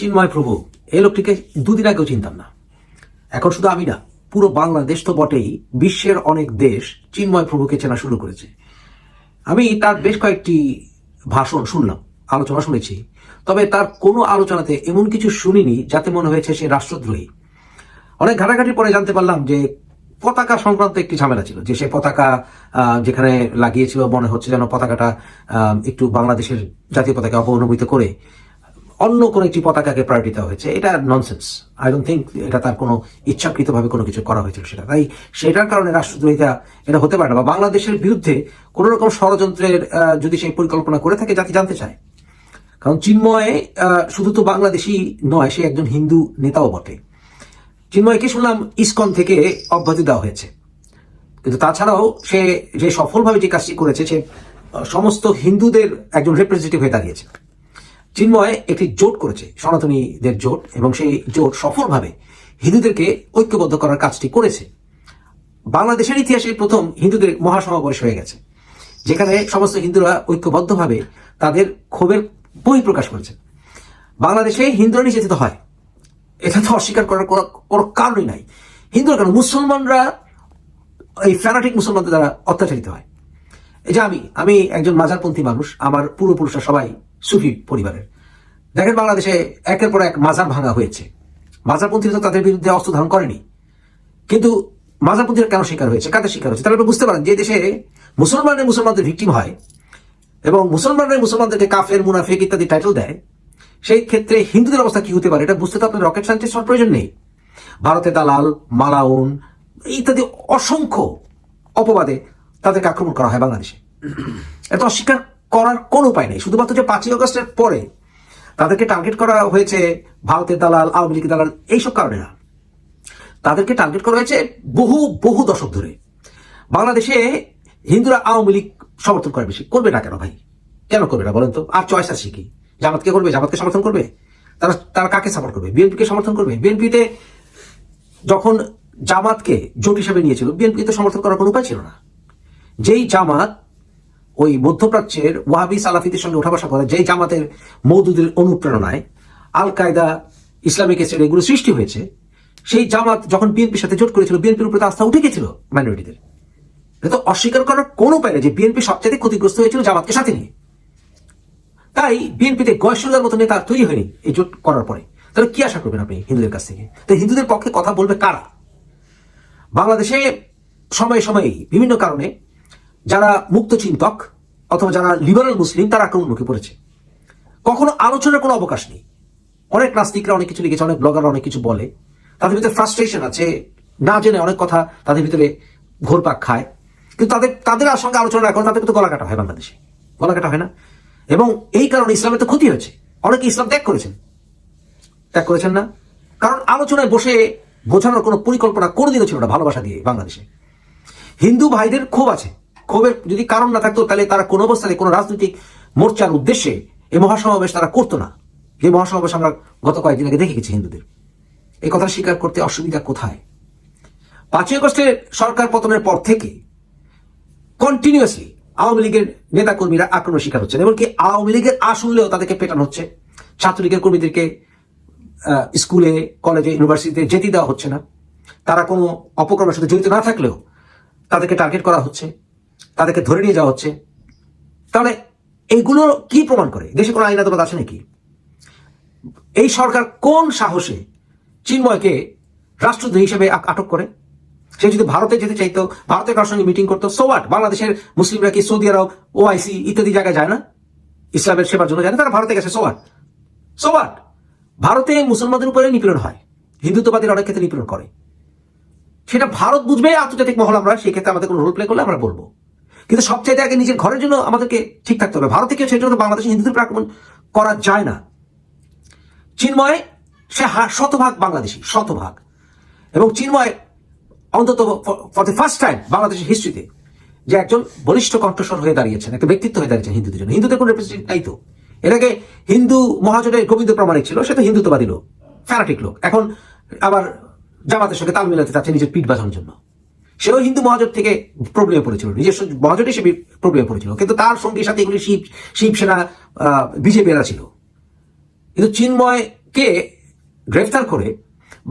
চিন্ময় প্রভু এই লোকটিকে দুদিন আগেও চিনতাম না। এখন শুধু আমি না পুরো বাংলাদেশ তো বটেই বিশ্বের অনেক দেশ চিন্ময় প্রভুকে চেনা শুরু করেছে। আমি তার বেশ কয়েকটি ভাষণ শুনলাম, আলোচনা শুনেছি। তবে তার কোনো আলোচনাতে এমন কিছু শুনিনি যাতে মনে হয়েছে সে রাষ্ট্রদ্রোহী। অনেক ঘাটাঘাটির পরে জানতে পারলাম যে পতাকা সংক্রান্ত একটি ঝামেলা ছিল, যে সে পতাকা যেখানে লাগিয়েছিল মনে হচ্ছে যেন পতাকাটা একটু বাংলাদেশের জাতীয় পতাকা অপনমিত করে অন্য কোনো একটি পতাকাকে প্রায়োরিটি দেওয়া হয়েছে, এটা ননসেন্স আই ডোন্ট থিঙ্ক এটা তার কোনো ইচ্ছাকৃতভাবে কোনো কিছু করা হয়েছিল সেটা। তাই সেটার কারণে রাষ্ট্রদ্রোহিতা এটা হতে পারে না। বা বাংলাদেশের বিরুদ্ধে কোনো রকম ষড়যন্ত্রের যদি সেই পরিকল্পনা করে থাকে, জাতি জানতে চায়। কারণ চিন্ময় শুধু তো বাংলাদেশি নয়, সে একজন হিন্দু নেতাও বটে। চিন্ময়কে শুনলাম ইসকন থেকে অব্যাহতি দেওয়া হয়েছে। কিন্তু তাছাড়াও সে যে সফলভাবে যে কাজটি করেছে, সে সমস্ত হিন্দুদের একজন রিপ্রেজেন্টেটিভ হয়ে দাঁড়িয়েছে। চিন্ময় একটি জোট করেছে, সনাতনীদের জোট, এবং সেই জোট সফলভাবে হিন্দুদেরকে ঐক্যবদ্ধ করার কাজটি করেছে। বাংলাদেশের ইতিহাসে প্রথম হিন্দুদের মহাসমাবেশ হয়ে গেছে, যেখানে সমস্ত হিন্দুরা ঐক্যবদ্ধভাবে তাদের ক্ষোভের বই প্রকাশ করেছে। বাংলাদেশে হিন্দুরা নির্যাতিত হয়। এটা তো অস্বীকার করার কোনো কারণই নাই। হিন্দুরা কারণ মুসলমানরা, এই ফ্যানাটিক মুসলমানদের দ্বারা অত্যাচারিত হয়। এই যে আমি আমি একজন মাজারপন্থী মানুষ, আমার পূর্বপুরুষরা সবাই সুফি পরিবারের। দেখেন বাংলাদেশে একের পর এক মাজার ভাঙা হয়েছে। মাজারপন্থীরা তো তাদের বিরুদ্ধে অস্ত্র ধারণ করেনি। কিন্তু মাজারপন্থীরা কেন শিকার হয়েছে? কাদের শিকার হয়েছে? আপনি বুঝতে পারেন যে দেশে মুসলমানের মুসলমানদের ভিকটিম হয় এবং মুসলমানের মুসলমানদেরকে কাফের, মুনাফিক ইত্যাদি টাইটেল দেয়। সেই ক্ষেত্রে হিন্দুদের অবস্থা কি হতে পারে? এটা বুঝতে তো আপনার রকেট সায়েন্টিস্ট হওয়ার প্রয়োজন নেই। ভারতে দালাল, মালাউন ইত্যাদি অসংখ্য অপবাদে তাদেরকে আক্রমণ করা হয় বাংলাদেশে। এত অস্বীকার করার কোনো উপায় নেই। শুধুমাত্র যে পাঁচই অগস্টের পরে তাদেরকে টার্গেট করা হয়েছে ভারতের দালাল, আওয়ামী লীগের দালাল, এইসব কারণে না। তাদেরকে টার্গেট করা হয়েছে বহু বহু দশক ধরে। বাংলাদেশে হিন্দুরা আওয়ামী লীগ সমর্থন করে বেশি। করবে না কেন ভাই? কেন করবে না বলেন তো? আর চয়েস আছে কি? জামাতকে করবে? জামাতকে সমর্থন করবে? তারা তারা কাকে সাপোর্ট করবে? বিএনপিকে সমর্থন করবে? বিএনপিতে যখন জামাতকে জোট হিসেবে নিয়েছিল বিএনপি তো সমর্থন করার কোনো উপায় ছিল না। যেই জামাত ওই মধ্যপ্রাচ্যের ওয়াহাবি সালাফিদের সঙ্গে উঠা বসা করে যেই জামাতের মৌদুদের অনুপ্রেরণায় আল কায়দা ইসলামিক স্টেট এগুলো সৃষ্টি হয়েছে, সেই জামাত যখন বিএনপির সাথে জোট করেছিল, বিএনপির উপরে আস্থা উঠে গেছিল মাইনরিটিদের। তো অস্বীকার করার কোনো উপায় নেই যে বিএনপি সবচেয়ে ক্ষতিগ্রস্ত হয়েছিল জামাতকে সাথে নিয়ে। তাই বিএনপিতে গয়সুল্লার মতো নেতা তৈরি হয়নি এই জোট করার পরে। তাহলে কি আশা করবেন আপনি হিন্দুদের কাছ থেকে? তো হিন্দুদের পক্ষে কথা বলবে কারা? বাংলাদেশে সময়ে সময়ে বিভিন্ন কারণে যারা মুক্ত চিন্তক অথবা যারা লিবারাল মুসলিম, তারা আক্রমণ মুখে পড়েছে। কখনো আলোচনার কোনো অবকাশ নেই। অনেক নাস্তিকরা অনেক কিছু লিখেছে, অনেক ব্লগাররা অনেক কিছু বলে। তাদের ভিতরে ফ্রাস্ট্রেশন আছে, না জেনে অনেক কথা তাদের ভিতরে ঘোরপাক খায়। কিন্তু তাদের তাদের সঙ্গে আলোচনা না করে তাদের কিন্তু গলা কাটা হয় বাংলাদেশে। গলা কাটা হয় না। এবং এই কারণে ইসলামের তো ক্ষতি হয়েছে। অনেকে ইসলাম ত্যাগ করেছেন। ত্যাগ করেছেন না। কারণ আলোচনায় বসে বোঝানোর কোনো পরিকল্পনা করে ছিল না ভালোবাসা দিয়ে বাংলাদেশে। হিন্দু ভাইদের ক্ষোভ আছে। ক্ষোভের যদি কারণ না থাকতো, তাহলে তারা কোনো অবস্থায় কোনো রাজনৈতিক মোর্চার উদ্দেশ্যে এই মহাসমাবেশ তারা করতো না। যে মহাসমাবেশ আমরা গত কয়েকদিন আগে দেখে গেছি হিন্দুদের। এই কথা স্বীকার করতে অসুবিধা কোথায়? পাঁচই আগস্টে সরকার পতনের পর থেকে কন্টিনিউয়াসলি আওয়ামী লীগের নেতাকর্মীরা আক্রমণের শিকার হচ্ছেন, এমনকি আওয়ামী লীগের আ শুনলেও তাদেরকে পেটানো হচ্ছে। ছাত্রলীগের কর্মীদেরকে স্কুলে, কলেজে, ইউনিভার্সিটিতে যেতে দেওয়া হচ্ছে না। তারা কোনো অপকর্মের সাথে জড়িত না থাকলেও তাদেরকে টার্গেট করা হচ্ছে। তাদেরকে ধরে নিয়ে যাওয়া হচ্ছে। তাহলে এইগুলো কি প্রমাণ করে? দেশে কোনো আইন আদালত আছে নাকি? এই সরকার কোন সাহসে চিন্ময়কে রাষ্ট্রদ্রোহী হিসেবে আটক করে? সে যদি ভারতে যেতে চাইতো, ভারতের কারোর সঙ্গে মিটিং করতো সোয়াট বাংলাদেশের মুসলিমরা কি সৌদি আরব ওআইসি ইত্যাদি জায়গায় যায় না? ইসলামের সেবার জন্য যায় না? তারা ভারতে গেছে সোয়াট সোয়াট ভারতে মুসলমানদের উপরে নিপীড়ন হয়। হিন্দুত্ববাদীরা অনেক ক্ষেত্রে নিপীড়ন করে। সেটা ভারত বুঝবে, আন্তর্জাতিক মহল আমরা, সেই ক্ষেত্রে আমাদের কোনো রোল প্লে করলে আমরা বলব। কিন্তু সবচাইতে আগে নিজের ঘরের জন্য আমাদেরকে ঠিক থাকতে হবে। ভারতে কেউ জন্য বাংলাদেশে হিন্দুদের আক্রমণ করা যায় না। চিন্ময়, সে শতভাগ বাংলাদেশি, শতভাগ। এবং চিন্ময় অন্তত ফর দ্য ফার্স্ট টাইম বাংলাদেশের হিস্ট্রিতে যে একজন বলিষ্ঠ কণ্ঠস্বর হয়ে দাঁড়িয়েছেন, একটা ব্যক্তিত্ব হয়ে দাঁড়িয়েছেন হিন্দুদের জন্য। হিন্দুদের কোনো রিপ্রেজেন্ট নাই তো। এর আগে হিন্দু মহাজোটের গোবিন্দ প্রামাণিক ছিল, সে তো হিন্দুত্ববাদী লোক ফ্যানাটিক লোক। এখন আবার জামাতের সঙ্গে তাল মিলাতে চাচ্ছে নিজের পিঠ বাঁচানোর জন্য। সেও হিন্দু মহাজোট থেকে প্রবলেমে পড়েছিল। নিজস্ব মহাজোটে সে প্রবলেমে পড়েছিল। কিন্তু তার সঙ্গীর সাথে এগুলি শিব শিবসেনা বিজেপি এরা ছিল। কিন্তু চিন্ময়কে গ্রেফতার করে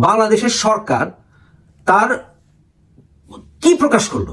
বাংলাদেশের সরকার তার কি প্রকাশ করল?